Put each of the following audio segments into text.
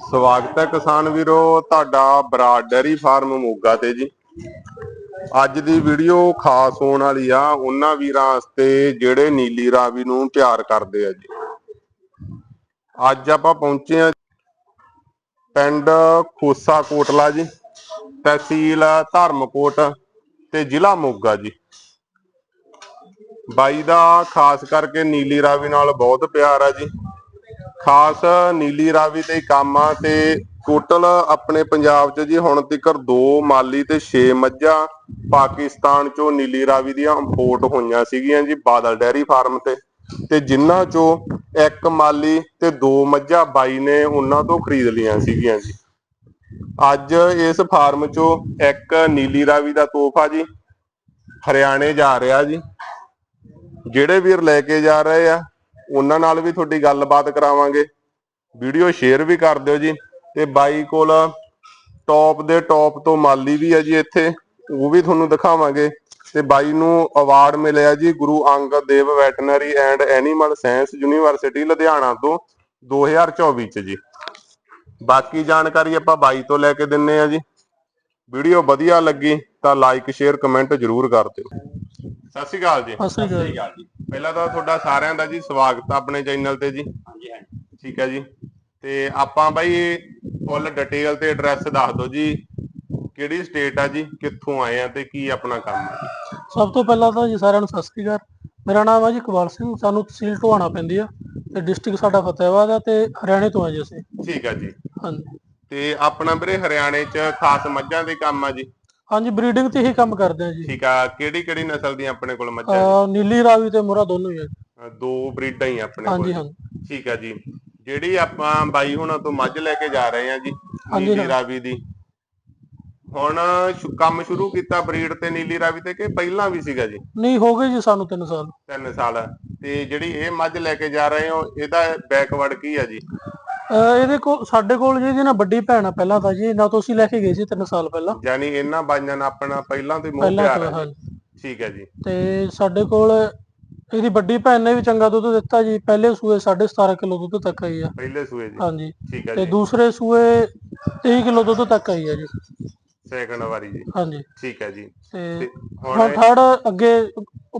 ਸਵਾਗਤ ਹੈ ਕਿਸਾਨ ਵੀਰੋ, ਤੁਹਾਡਾ ਬਰਾੜ ਡੈਰੀ ਫਾਰਮ ਮੋਗਾ ਤੇ ਜੀ। ਅੱਜ ਦੀ ਵੀਡੀਓ ਖਾਸ ਹੋਣ ਵਾਲੀ ਆ, ਉਹਨਾਂ ਵੀਰਾਂ ਵਾਸਤੇ ਜਿਹੜੇ ਨੀਲੀ ਰਾਵੀ ਨੂੰ ਪਿਆਰ ਕਰਦੇ ਆ ਜੀ। ਅੱਜ ਆਪਾਂ ਪਹੁੰਚੇ ਆ ਪਿੰਡ ਖੋਸਾ ਕੋਟਲਾ ਜੀ, ਤਹਿਸੀਲ ਧਰਮਕੋਟ ਤੇ ਜ਼ਿਲ੍ਹਾ ਮੋਗਾ ਜੀ। ਬਾਈ ਦਾ ਖਾਸ ਕਰਕੇ ਨੀਲੀ ਰਾਵੀ ਨਾਲ ਬਹੁਤ ਪਿਆਰ ਆ ਜੀ। ਖਾਸ ਨੀਲੀ ਰਾਵੀ ਦੇ ਹੀ ਕੰਮ ਆ ਤੇ ਟੋਟਲ ਆਪਣੇ ਪੰਜਾਬ 'ਚ ਜੀ ਹੁਣ ਤੱਕ ਦੋ ਮਾਲੀ ਤੇ 6 ਮੱਝਾਂ, ਪਾਕਿਸਤਾਨ 'ਚੋਂ ਨੀਲੀ ਰਾਵੀ ਦੀਆਂ ਇੰਪੋਰਟ ਹੋਈਆਂ ਸੀਗੀਆਂ ਜੀ ਬਾਦਲ ਡੈਰੀ ਫਾਰਮ ਤੇ। ਤੇ ਜਿਨ੍ਹਾਂ 'ਚੋਂ ਇੱਕ ਮਾਲੀ ਤੇ ਦੋ ਮੱਝਾਂ ਬਾਈ ਨੇ ਉਹਨਾਂ ਤੋਂ ਖਰੀਦ ਲਈਆਂ ਸੀਗੀਆਂ ਜੀ। ਅੱਜ ਇਸ ਫਾਰਮ 'ਚੋਂ ਇੱਕ ਨੀਲੀ ਰਾਵੀ ਦਾ ਤੋਹਫਾ ਜੀ ਹਰਿਆਣੇ ਜਾ ਰਿਹਾ ਜੀ। ਜਿਹੜੇ ਵੀਰ ਲੈ ਕੇ ਜਾ ਰਹੇ ਆ ਉਹਨਾਂ ਨਾਲ ਵੀ ਤੁਹਾਡੀ ਗੱਲਬਾਤ ਕਰਾਵਾਂਗੇ। ਵੀਡੀਓ ਸ਼ੇਅਰ ਵੀ ਕਰ ਦਿਓ ਜੀ। ਤੇ ਬਾਈ ਕੋਲ ਟੌਪ ਦੇ ਟੌਪ ਤੋਂ ਮਾਲੀ ਵੀ ਆ ਜੀ ਇੱਥੇ ਉਹ ਵੀ ਤੁਹਾਨੂੰ ਦਿਖਾਵਾਂਗੇ। ਤੇ ਬਾਈ ਨੂੰ ਅਵਾਰਡ ਮਿਲਿਆ ਜੀ Guru Angad Dev veterinary and animal science university Ludhiana ਤੋਂ 2024 ਚ ਜੀ। ਬਾਕੀ ਜਾਣਕਾਰੀ ਆਪਾਂ ਬਾਈ ਤੋਂ ਲੈ ਕੇ ਦਿੰਨੇ ਆ ਜੀ। ਵੀਡੀਓ ਵਧੀਆ ਲੱਗੀ ਤਾਂ ਲਾਈਕ ਸ਼ੇਅਰ ਕਮੈਂਟ ਜਰੂਰ ਕਰ ਦਿਓ। ਸਤਿ ਸ਼੍ਰੀ ਅਕਾਲ ਜੀ। ਸਤਿ ਸ੍ਰੀ ਅਕਾਲ ਜੀ। ਪਹਿਲਾਂ ਤਾਂ ਤੁਹਾਡਾ ਸਾਰਿਆਂ ਦਾ ਜੀ ਸਵਾਗਤ ਆ ਆਪਣੇ ਚੈਨਲ ਤੇ ਜੀ। ਹਾਂਜੀ ਹਾਂਜੀ। ਠੀਕ ਹੈ ਜੀ। ਤੇ ਆਪਾਂ ਬਾਈ ਫੁੱਲ ਡਿਟੇਲ ਤੇ ਐਡਰੈਸ ਦੱਸ ਦਿਓ ਜੀ। ਕਿਹੜੀ ਸਟੇਟ ਆ ਜੀ? ਕਿੱਥੋਂ ਆਏ ਆ ਤੇ ਕੀ ਆਪਣਾ ਕੰਮ ਆ ਜੀ? ਸਭ ਤੋਂ ਪਹਿਲਾਂ ਤਾਂ ਜੀ ਸਾਰਿਆਂ ਨੂੰ ਸਤਿ ਸ੍ਰੀ ਅਕਾਲ। ਮੇਰਾ ਨਾਮ ਹੈ ਜੀ ਇਕਬਾਲ ਸਿੰਘ। ਸਾਨੂੰ ਤਹਿਸੀਲ ਢੋਆਣਾ ਪੈਂਦੀ ਆ ਤੇ ਡਿਸਟ੍ਰਿਕਟ ਸਾਡਾ ਫਤਿਹਾਬਾਦ ਆ ਤੇ ਹਰਿਆਣੇ ਤੋਂ ਆ ਜੀ ਅਸੀਂ। ਠੀਕ ਆ ਜੀ। ਹਾਂਜੀ। ਤੇ ਆਪਣਾ ਵੀਰੇ ਹਰਿਆਣੇ 'ਚ ਖਾਸ ਮੱਝਾਂ ਦੇ ਕੰਮ ਆ ਜੀ? ਹਾਂਜੀ ਬਰੀਡਿੰਗ ਤੇ ਹੀ ਕੰਮ ਕਰਦੇ ਆ ਜੀ ਠੀਕ ਆ ਕਿਹੜੀ ਕਿਹੜੀ ਨਸਲ ਦੀਆਂ ਆਪਣੇ ਕੋਲ ਮੱਝਾਂ? ਅਹ ਨੀਲੀ ਰਾਵੀ ਤੇ ਮੁਰਾ ਦੋਨੋਂ ਹੀ ਆ ਜੀ। ਅ, ਦੋ ਬਰੀਡਾਂ ਹੀ ਆਪਣੇ ਕੋਲ ਹਾਂਜੀ। ਹਾਂਜੀ ਠੀਕ ਆ ਜੀ ਜਿਹੜੀ ਆਪਾਂ ਬਾਈ ਹੁਣਾਂ ਤੋਂ ਮੱਝ ਲੈ ਕੇ ਜਾ ਰਹੇ ਆ ਜੀ ਹਾਂਜੀ, ਨੀਲੀ ਹਾਂ। ਰਾਵੀ ਦੀ ਹੁਣ ਸ਼ੁ- ਕੰਮ ਸ਼ੁਰੂ ਕੀਤਾ ਬਰੀਡ ਤੇ ਨੀਲੀ ਰਾਵੀ ਤੇ ਕਿ ਪਹਿਲਾਂ ਵੀ ਸੀਗਾ ਜੀ ਨਹੀਂ ਹੋ ਗਏ ਜੀ ਸਾਨੂੰ 3 ਸਾਲ ਤਿੰਨ ਸਾਲ ਤੇ ਜਿਹੜੀ ਇਹ ਮੱਝ ਲੈ ਕੇ ਜਾ ਰਹੇ ਹੋ ਇਹਦਾ ਬੈਕਵਰਡ ਕੀ ਆ ਜੀ ਅਹ ਇਹਦੇ ਕੋਲ ਸਾਡੇ ਕੋਲ ਜੀ ਇਹਦੀ ਨਾ ਵੱਡੀ ਭੈਣ ਆ ਪਹਿਲਾਂ ਤਾਂ ਜੀ ਨਾ ਤੋਂ ਅਸੀਂ ਲੈ ਕੇ ਗਏ ਸੀ 3 ਸਾਲ ਪਹਿਲਾਂ। ਯਾਨੀ ਇਹਨਾਂ ਬਾਈਆਂ ਨਾਲ ਆਪਣਾ ਪਹਿਲਾਂ ਤੋਂ ਹੀ ਮੋਹ ਪਹਿਲਾਂ ਪਿਆਰ ਤੋਂ ਹੈ ਹਾਂਜੀ। ਠੀਕ ਹੈ ਜੀ। ਤੇ ਸਾਡੇ ਕੋਲ ਇਹਦੀ ਵੱਡੀ ਭੈਣ ਨੇ ਵੀ ਚੰਗਾ ਦੁੱਧ ਦਿੱਤਾ ਜੀ ਪਹਿਲੇ ਸੂਏ 17.5 ਕਿਲੋ ਦੁੱਧ ਤੱਕ ਆਈ ਆ। ਪਹਿਲੇ ਸੂਏ ਜੀ। ਹਾਂਜੀ। ਠੀਕ ਹੈ ਤੇ ਜੀ। ਦੂਸਰੇ ਸੂਏ 23 ਕਿਲੋ ਦੁੱਧ ਤੱਕ ਆਈ ਆ ਜੀ। ਸੈਕੰਡ ਵਾਰੀ ਜੀ। ਹਾਂਜੀ। ਠੀਕ ਹੈ ਜੀ। ਤੇ ਤੇ ਹੁਣ ਹੁਣ ਇਹ- ਥਰਡ ਅੱਗੇ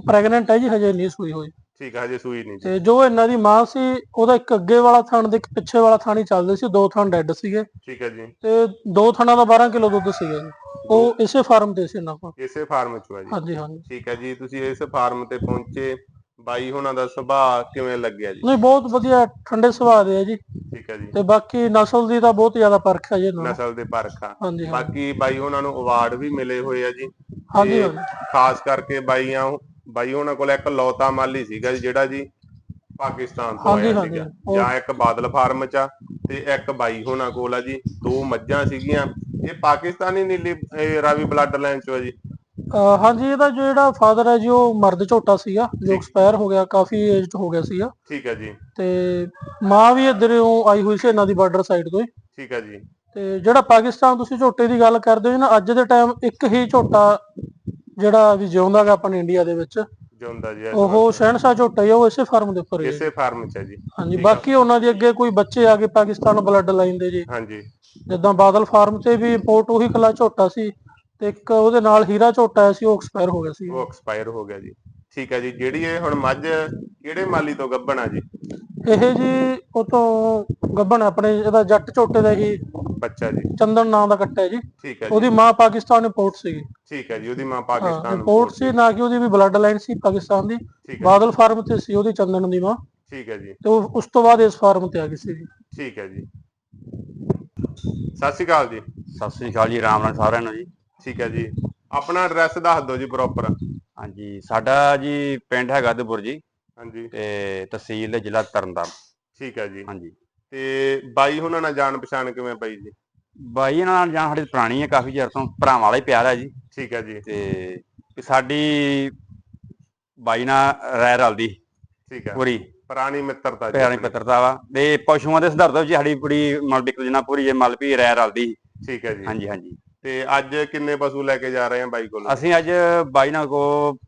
ਪ੍ਰੈਗਨੈਂਟ ਹੈ ਜੀ ਹਜੇ ਨਹੀਂ ਸੂਈ ਹੋਈ। ਠੀਕ ਹੈ ਹਜੇ ਸੂਈ ਨਹੀਂ ਜੀ। ਤੇ ਜੋ ਇਹਨਾਂ ਦੀ ਮਾਂ ਸੀ ਉਹਦਾ ਇੱਕ ਅੱਗੇ ਵਾਲਾ ਥਣ ਦੇ ਇੱਕ ਪਿੱਛੇ ਵਾਲਾ ਥਣ ਹੀ ਚੱਲਦੇ ਸੀ ਦੋ ਥਣ ਡੈੱਡ ਸੀਗੇ। ਠੀਕ ਹੈ ਜੀ। ਤੇ ਦੋ ਥਣਾਂ ਦਾ 12 ਕਿਲੋ ਦੁੱਧ ਸੀਗਾ ਜੀ। ਉਹ ਇਸੇ ਫਾਰਮ ਤੇ ਸੀ ਇਹਨਾਂ ਕੋਲ। ਇਸੇ ਫਾਰਮ ਚ ਆ ਜੀ। ਹਾਂਜੀ ਹਾਂਜੀ। ਠੀਕ ਹੈ ਜੀ ਤੁਸੀਂ ਇਸ ਫਾਰਮ ਤੇ ਪਹੁੰਚੇ। ਬਾਈ ਹੁਣਾਂ ਦਾ ਸੁਭਾਅ ਕਿਵੇਂ ਲੱਗਿਆ ਜੀ? ਨਹੀਂ ਬਹੁਤ ਵਧੀਆ ਠੰਡੇ ਸੁਭਾਅ ਦੇ ਆ ਜੀ। ਠੀਕ ਹੈ ਜੀ। ਤੇ ਬਾਕੀ ਨਸਲ ਦੀ ਤਾਂ ਬਹੁਤ ਜ਼ਿਆਦਾ ਪਰਖ ਹੈ ਜੀ ਇਹਨਾਂ ਨਸਲ ਦੇ ਪਰਖਾ ਹਾਂਜੀ ਹਾਂ ਬਾਕੀ ਬਾਈ ਉਹਨਾਂ ਨੂੰ ਅਵਾਰਡ ਵੀ ਮਿਲੇ ਹੋਏ ਆ ਜੀ। ਹਾਂਜੀ ਤੇ ਹਾਂਜੀ। ਖਾਸ ਕਰਕੇ ਬਾਈਆਂ ਬਾਈ ਉਹਨਾਂ ਕੋਲ ਇੱਕ ਲੌਤਾ ਮਾਲੀ ਸੀਗਾ ਜੀ, ਜਿਹੜਾ ਜੀ ਪਾਕਿਸਤਾਨ ਤੋਂ ਹਾਂਜੀ, ਆਇਆ ਹਾਂਜੀ, ਸੀਗਾ। ਉਹ- ਜਾਂ ਇੱਕ ਬਾਦਲ ਫਾਰਮ ਚ ਆ ਤੇ ਇੱਕ ਬਾਈ ਹੋਣਾ ਕੋਲ ਆ ਜੀ ਦੋ ਮੱਝਾਂ ਸੀਗੀਆਂ। ਇਹ ਪਾਕਿਸਤਾਨੀ ਨੀਲੀ ਇਹ ਰਾਵੀ ਬਲੱਡ ਲਾਈਨ ਚੋਂ ਆ ਜੀ। ਅਹ ਹਾਂਜੀ ਇਹਦਾ ਜੋ ਜਿਹੜਾ ਫਾਦਰ ਹੈ ਜੀ ਉਹ ਮਰਦ ਝੋਟਾ ਸੀਗਾ ਜੋ ਐਕਸਪਾਇਰ ਹੋ ਗਿਆ ਕਾਫੀ ਏਜਡ ਹੋ ਗਿਆ ਸੀਗਾ। ਠੀਕ ਹੈ ਜੀ। ਤੇ ਮਾਂ ਵੀ ਇੱਧਰੋਂ ਆਈ ਹੋਈ ਸੀ ਇਹਨਾਂ ਦੀ ਬਾਰਡਰ ਸਾਈਡ ਤੋਂ ਹੀ। ਠੀਕ ਹੈ ਜੀ। ਤੇ ਜਿਹੜਾ ਪਾਕਿਸਤਾਨ ਤੁਸੀਂ ਝੋਟੇ ਦੀ ਗੱਲ ਕਰਦੇ ਹੋ ਜੀ ਨਾ ਅੱਜ ਦੇ ਟਾਈਮ ਇੱਕ ਹੀ ਝੋਟਾ ਜਿਹੜਾ ਵੀ ਜਿਉਂਦਾ ਗਾ ਆਪਣੇ ਇੰਡੀਆ ਦੇ ਵਿੱਚ ਜਿਉਂਦਾ ਜੀ ਉਹ ਸ਼ਹਿਨਸ਼ਾਹ ਝੋਟਾ ਹੀ ਆ, ਉਹ ਇਸੇ ਫਾਰਮ ਦੇ ਉੱਪਰ ਹੀ ਹੈ ਜੀ। ਇਸੇ ਫਾਰਮ ਚ ਹੈ ਜੀ। ਹਾਂਜੀ ਬਾਕੀ ਉਹਨਾਂ ਦੇ ਅੱਗੇ ਕੋਈ ਬੱਚੇ ਆ ਗਏ ਪਾਕਿਸਤਾਨ ਬਲੱਡ ਲਾਈਨ ਦੇ ਜੀ। ਹਾਂਜੀ। ਜਿੱਦਾਂ ਬਾਦਲ ਫਾਰਮ ਤੇ ਵੀ ਇੰਪੋਰਟ ਉਹੀ ਖਲਾ ਝੋਟਾ ਸੀ ਤੇ ਇੱਕ ਉਹਦੇ ਨਾਲ ਹੀਰਾ ਝੋਟਾ ਆਇਆ ਸੀ ਉਹ ਐਕਸਪਾਇਰ ਹੋ ਗਿਆ ਸੀ। ਉਹ ਐਕਸਪਾਇਰ ਹੋ ਗਿਆ ਜੀ। ਠੀਕ ਹੈ ਜੀ ਜਿਹੜੀ ਇਹ ਹੁਣ ਮੱਝ ਕਿਹੜੇ ਮਾਲੀ ਤੋਂ ਗੱਭਣ ਆ ਜੀ? ਇਹ ਜੀ ਉਹ ਤੋਂ ਗੱਬਣ ਆਪਣੇ ਇਹਦਾ ਜੱਟ ਝੋਟੇ ਦਾ ਹੀ ਬੱਚਾ ਜੀ। ਚੰਦਨ ਨਾਂ ਦਾ ਕੱਟਾ ਹੈ ਜੀ। ਠੀਕ ਹੈ ਜੀ। ਉਹਦੀ ਮਾਂ ਪਾਕਿਸਤਾਨ ਇੰਪੋਰਟ ਸੀਗੀ। ਠੀਕ ਹੈ ਜੀ ਉਹਦੀ ਮਾਂ ਹਾਂ ਪਾਕਿਸਤਾਨ ਇੰਪੋਰਟ ਸੀ ਨਾ ਕਿ ਉਹਦੀ ਵੀ ਬਲੱਡ ਲਾਈਨ ਸੀ ਪਾਕਿਸਤਾਨ ਦੀ। ਹੈ ਬਾਦਲ ਫਾਰਮ ਤੇ ਸੀ ਉਹਦੀ ਚੰਦਨ ਦੀ ਮਾਂ। ਠੀਕ ਹੈ ਜੀ। ਤੇ ਉਹ ਉਸ ਤੋਂ ਬਾਅਦ ਇਸ ਫਾਰਮ ਤੇ ਆ ਗਈ ਸੀ ਜੀ ਠੀਕ ਹੈ ਜੀ। ਸਤਿ ਸ਼੍ਰੀ ਅਕਾਲ ਜੀ। ਸਤਿ ਸ੍ਰੀ ਅਕਾਲ ਜੀ ਰਾਮ ਨਾਲ ਸਾਰਿਆਂ ਨੂੰ ਜੀ। ਠੀਕ ਹੈ ਜੀ। ਆਪਣਾ ਐਡਰੈਸ ਦੱਸ ਦਿਓ ਜੀ ਪ੍ਰੋਪਰ ਹਾਂਜੀ ਸਾਡਾ ਜੀ ਪਿੰਡ ਹੈਗਾ ਦਬੁਰ ਜੀ। ਹਾਂਜੀ। ਤੇ ਤਹਿਸੀਲ ਜ਼ਿਲ੍ਹਾ ਤਰਨਤਾਰਨ। ਠੀਕ ਹੈ ਜੀ। ਹਾਂਜੀ। ਤੇ ਬਾਈ ਹੁਣਾਂ ਨਾਲ ਜਾਣ ਪਛਾਣ ਕਿਵੇਂ ਪਈ ਜੀ? ਬਾਈ ਇਹਨਾਂ ਨਾਲ ਜਾਣ ਸਾਡੀ ਪੁਰਾਣੀ ਹੈ ਕਾਫੀ ਚਿਰ ਤੋਂ। ਭਰਾਵਾਂ ਵਾਲਾ ਹੀ ਪਿਆਰ ਹੈ ਜੀ। ਠੀਕ ਹੈ ਜੀ। ਤੇ ਸਾਡੀ ਬਾਈ ਨਾਲ ਰਹਿ ਰਲਦੀ। ਠੀਕ ਹੈ ਪੂਰੀ। ਪੁਰਾਣੀ ਮਿੱਤਰਤਾ ਜੀ ਪਿਆਰੀ ਆਪਣੀ। ਪੱਤਰਤਾ ਵਾ। ਤੇ ਪਸ਼ੂਆਂ ਦੇ ਸੰਦਰਭ ਵਿੱਚ ਸਾਡੀ ਪੂਰੀ ਮਲਬੀ ਜਨਾ ਪੂਰੀ ਜੇ ਮਲਬੀ ਰਹਿ ਰਲਦੀ। ਠੀਕ ਹੈ ਜੀ। ਹਾਂਜੀ ਹਾਂਜੀ। ਤੇ ਅੱਜ ਕਿੰਨੇ ਪਸ਼ੂ ਲੈ ਕੇ ਜਾ ਰਹੇ ਆ ਬਾਈ ਕੋਲ? ਅਸੀਂ ਅੱਜ ਬਾਈ ਨਾਲ ਕੋ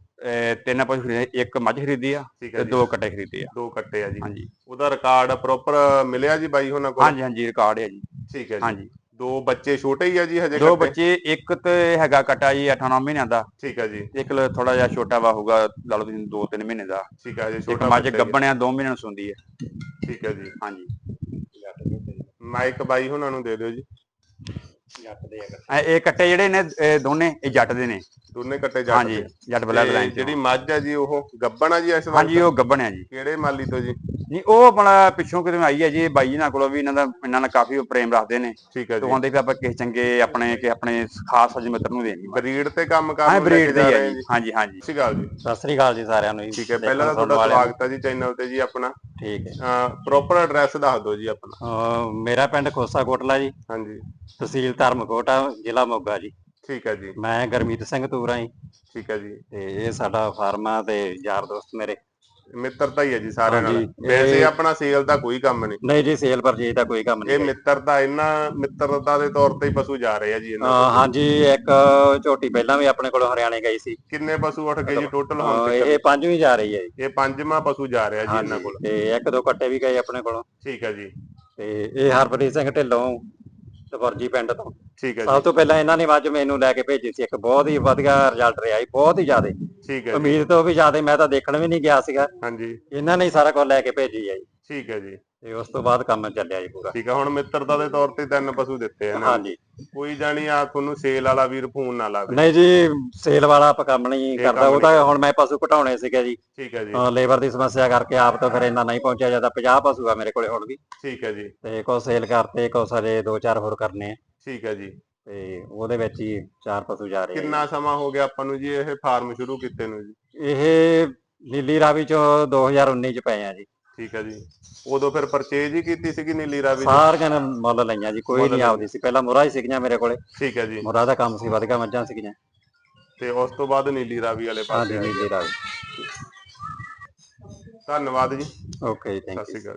ਤਿੰਨ ਪਸ਼ੂ ਖਰੀਦੇ ਇੱਕ ਮੱਝ ਖਰੀਦੀ ਆ ਠੀਕ ਹੈ ਤੇ ਜੀ। ਦੋ ਕੱਟੇ ਖਰੀਦੇ ਆ। ਦੋ ਕੱਟੇ ਆ ਜੀ। ਹਾਂਜੀ। ਉਹਦਾ ਰਿਕਾਰਡ ਪ੍ਰੋਪਰ ਮਿਲਿਆ ਜੀ ਬਾਈ ਹੁਣਾਂ ਕੋਲ? ਹਾਂਜੀ ਹਾਂਜੀ ਰਿਕਾਰਡ ਹੈ ਜੀ। ਠੀਕ ਹੈ ਜੀ। ਹਾਂਜੀ। ਦੋ ਬੱਚੇ ਛੋਟੇ ਹੀ ਆ ਜੀ ਹਜੇ ਦੋ ਕੱਟੇ? ਬੱਚੇ ਇੱਕ ਤੇ ਹੈਗਾ ਕਟਾ ਜੀ 8-9 ਮਹੀਨਿਆਂ ਦਾ। ਠੀਕ ਹੈ ਜੀ। ਤੇ ਇੱਕ ਥੋੜਾ ਜਿਹਾ ਛੋਟਾ ਵਾ ਹੋਊਗਾ ਲਾ ਲਓ ਤੁਸੀਂ 2-3 ਮਹੀਨੇ ਦਾ। ਠੀਕ ਹੈ ਜੀ ਇੱਕ ਛੋਟਾ ਮੱਝ ਬੱਚਾ ਗੱਬਣਿਆ 2 ਮਹੀਨਿਆਂ ਨੂੰ ਸੁੰਦੀ ਹੈ ਠੀਕ ਹੈ ਜੀ। ਹਾਂਜੀ। ਮਾਈਕ ਬਾਈ ਉਹਨਾਂ ਨੂੰ ਦੇ ਦਿਓ ਜੀ। ਇਹ ਇਹ ਕੱਟੇ ਜਿਹੜੇ ਨੇ ਇਹ ਦੋਨੇ ਇਹ ਜੱਟ ਦੇ ਨੇ। ਦੋਨੇ ਕੱਟੇ ਜੱਟ ਹਾਂਜੀ ਜੱਟ ਬਲੱਡ ਤੇ ਲਾਈਨ ਜਿਹੜੀ ਮੱਝ ਆ ਜੀ ਉਹ ਗੱਬਣ ਆ ਜੀ ਇਸ ਵਾਰ ਹਾਂਜੀ ਉਹ ਗੱਬਣਿਆ ਜੀ। ਕਿਹੜੇ ਮਾਲੀ ਤੋਂ ਜੀ? ਨਹੀਂ ਉਹ ਆਪਣਾ ਪਿੱਛੋਂ ਕਿਤੇ ਆਈ ਹੈ ਜੀ ਇਹ ਬਾਈ ਨਾਲ ਕੋਲੋਂ ਵੀ ਇਹਨਾਂ ਦਾ ਇਹਨਾਂ ਨਾਲ ਕਾਫੀ ਪ੍ਰੇਮ ਰੱਖਦੇ ਨੇ। ਠੀਕ ਹੈ ਤੇ ਜੀ ਕਹਿੰਦੇ ਵੀ ਆਪਾਂ ਕਿਸੇ ਚੰਗੇ ਆਪਣੇ ਕਿ ਆਪਣੇ ਖਾਸ ਅਜ ਮਿੱਤਰ ਨੂੰ ਦੇਣੀ ਬਰੀਡ ਤੇ ਕੰਮ ਕਰ ਹਾਂ ਬਰੀਡ ਦੀ ਹੈ ਜੀ। ਹਾਂਜੀ ਹਾਂਜੀ। ਸਤਿ ਸ਼੍ਰੀ ਅਕਾਲ ਜੀ। ਸਤਿ ਸ੍ਰੀ ਅਕਾਲ ਜੀ ਸਾਰਿਆਂ ਨੂੰ ਜੀ। ਠੀਕ ਹੈ ਪਹਿਲਾਂ ਤਾਂ ਤੁਹਾਡਾ। ਸਵਾਗਤ ਹੈ ਜੀ ਚੈਨਲ ਤੇ ਜੀ ਆਪਣਾ। ਠੀਕ ਹੈ। ਪ੍ਰੋਪਰ ਐਡਰੈਸ ਦੱਸ ਦਿਓ ਜੀ ਆਪਣਾ। ਮੇਰਾ ਪਿੰਡ ਖੋਸਾ ਕੋਟਲਾ ਜੀ। ਹਾਂਜੀ। ਤਹਿਸੀਲ ਧਰਮਕੋਟ ਆ ਜ਼ਿਲ੍ਹਾ ਮੋਗਾ ਜੀ। ਠੀਕ ਹੈ ਜੀ। ਮੈਂ ਗਰਮੀਤ ਸਿੰਘ ਤੂਰਾ ਜੀ। ਠੀਕ ਹੈ ਜੀ। ਤੇ ਇਹ ਸਾਡਾ ਫਾਰਮ ਆ ਤੇ ਯਾਰ ਦੋਸਤ ਮੇਰੇ। ਮਿੱਤਰਤਾ ਹੀ ਹੈ ਜੀ ਸਾਰਿਆਂ ਨਾਲ। ਹਾਂਜੀ, ਵੈਸੇ ਆਪਣਾ ਸੇਲ ਦਾ ਕੋਈ ਕੰਮ ਨਹੀਂ। ਨਹੀਂ ਜੀ ਸੇਲ ਪਰਚੇਜ ਦਾ ਕੋਈ ਕੰਮ ਇਹ ਨਹੀਂ ਮਿੱਤਰਤਾ ਇਹਨਾਂ ਮਿੱਤਰਤਾ ਦੇ ਤੌਰ ਤੇ ਹੀ ਪਸ਼ੂ ਜਾ ਰਹੇ ਆ ਜੀ ਇਹਨਾਂ ਅਹ ਹਾਂਜੀ ਇੱਕ ਝੋਟੀ ਪਹਿਲਾਂ ਵੀ ਆਪਣੇ ਕੋਲੋਂ ਹਰਿਆਣੇ ਗਈ ਸੀ। ਕਿੰਨੇ ਪਸ਼ੂ ਉੱਠ ਗਏ ਜੀ ਟੋਟਲ ਅਹ ਹੁਣ ਤੱਕ? ਇਹ ਪੰਜਵੀਂ ਜਾ ਰਹੀ ਹੈ ਜੀ। ਇਹ ਪੰਜਵਾਂ ਪਸ਼ੂ ਜਾ ਰਿਹਾ ਜੀ ਇਹਨਾਂ ਕੋਲ। ਤੇ ਇੱਕ ਦੋ ਕੱਟੇ ਵੀ ਗਏ ਆਪਣੇ ਕੋਲੋਂ। ਠੀਕ ਹੈ ਜੀ। ਤੇ ਇਹ ਹਰਪ੍ਰੀਤ ਸਿੰਘ ਢਿੱਲੋਂ ਤਵਰਜੀ ਪਿੰਡ ਤੋਂ। ਠੀਕ ਹੈ ਸਭ ਤੋਂ ਪਹਿਲਾਂ ਇਹਨਾਂ ਨੇ ਮੱਝ ਮੈਨੂੰ ਲੈ ਕੇ ਭੇਜੀ ਸੀ ਇੱਕ ਬਹੁਤ ਹੀ ਵਧੀਆ ਰਿਜ਼ਲਟ ਰਿਹਾ ਜੀ ਬਹੁਤ ਹੀ ਜ਼ਿਆਦਾ। ਠੀਕ ਹੈ ਜੀ। ਉਮੀਦ ਤੋਂ ਵੀ ਜ਼ਿਆਦਾ ਮੈਂ ਤਾਂ ਦੇਖਣ ਵੀ ਨਹੀਂ ਗਿਆ ਸੀਗਾ। ਹਾਂਜੀ। ਇਹਨਾਂ ਨੇ ਹੀ ਸਾਰਾ ਕੁਝ ਲੈ ਕੇ ਭੇਜੀ ਹੈ ਜੀ। ਠੀਕ ਹੈ ਜੀ। ਤੇ ਉਸ ਤੋਂ ਬਾਅਦ ਕੰਮ ਚੱਲਿਆ ਜੀ ਪੂਰਾ। ਠੀਕ ਹੈ ਹੁਣ ਮਿੱਤਰਤਾ ਦੇ ਤੌਰ ਤੇ ਤਿੰਨ ਪਸ਼ੂ ਦਿੱਤੇ ਇਹਨਾਂ ਨੇ। ਹਾਂਜੀ। ਕੋਈ ਜਾਣੀ ਆ ਤੁਹਾਨੂੰ ਸੇਲ ਵਾਲਾ ਵੀਰ ਫੋਨ ਨਾ ਲਾਵੇ। ਨਹੀਂ ਜੀ ਸੇਲ ਵਾਲਾ ਆਪਾਂ ਕੰਮ ਨਹੀਂ ਕਰਦਾ। ਉਹ ਤਾਂ ਹੁਣ ਮੈਂ ਪਸ਼ੂ ਘਟਾਉਣੇ ਸੀਗੇ ਜੀ। ਠੀਕ ਹੈ ਜੀ। ਲੇਬਰ ਦੀ ਸਮੱਸਿਆ ਕਰਕੇ ਆਪ ਤਾਂ ਫਿਰ ਇੰਨਾ ਨਹੀਂ ਪਹੁੰਚਿਆ ਜਾਂਦਾ 50 ਪਸ਼ੂ ਆ ਮੇਰੇ ਕੋਲੇ ਹੁਣ ਵੀ। ਠੀਕ ਹੈ ਜੀ। ਤੇ ਕੁਝ ਸੇਲ ਕਰਤੇ ਸਾਡੇ ਦੋ ਚਾਰ ਹੋਰ ਕਰਨੇ ਆ। ਠੀਕ ਹੈ ਜੀ। ਤੇ ਉਹਦੇ ਵਿੱਚ ਹੀ ਚਾਰ ਪਸ਼ੂ ਜਾ ਰਹੇ ਆ ਕਿੰਨਾ ਸਮਾਂ ਹੋ ਗਿਆ ਆਪਾਂ ਨੂੰ ਜੀ ਇਹ ਫਾਰਮ ਸ਼ੁਰੂ ਕੀਤੇ ਨੂੰ ਜੀ? ਜੀ। ਇਹ ਨੀਲੀ ਰਾਵੀ ਚੋਂ 2019 ਚ ਪਏ ਆ ਜੀ। ਠੀਕ ਹੈ ਜੀ। ਉਦੋਂ ਫਿਰ ਪਰਚੇਜ ਹੀ ਕੀਤੀ ਸੀਗੀ ਨੀਲੀ ਰਾਵੀ ਦੀ? ਸਾਰੀਆਂ ਨੇ ਮੁੱਲ ਲਈਆਂ ਜੀ ਕੋਈ ਨਹੀਂ। ਆਪਦੀ ਸੀ। ਪਹਿਲਾਂ ਮੁਰਾ ਹੀ ਸੀਗੀਆਂ ਮੇਰੇ ਕੋਲੇ। ਠੀਕ ਹੈ ਜੀ। ਮੁਰਾ ਦਾ ਕੰਮ ਸੀ ਵਧੀਆ ਮੱਝਾਂ ਸੀਗੀਆਂ। ਤੇ ਉਸ ਤੋਂ ਬਾਅਦ ਨੀਲੀ ਰਾਵੀ ਵਾਲੇ ਪਾਸੇ ਆਏ। ਨੀਲੀ ਰਾਵੀ। ਧੰਨਵਾਦ ਜੀ। ਓਕੇ ਥੈਂਕ ਸਤਿ ਯੂ ਸ਼੍ਰੀ ਅਕਾਲ।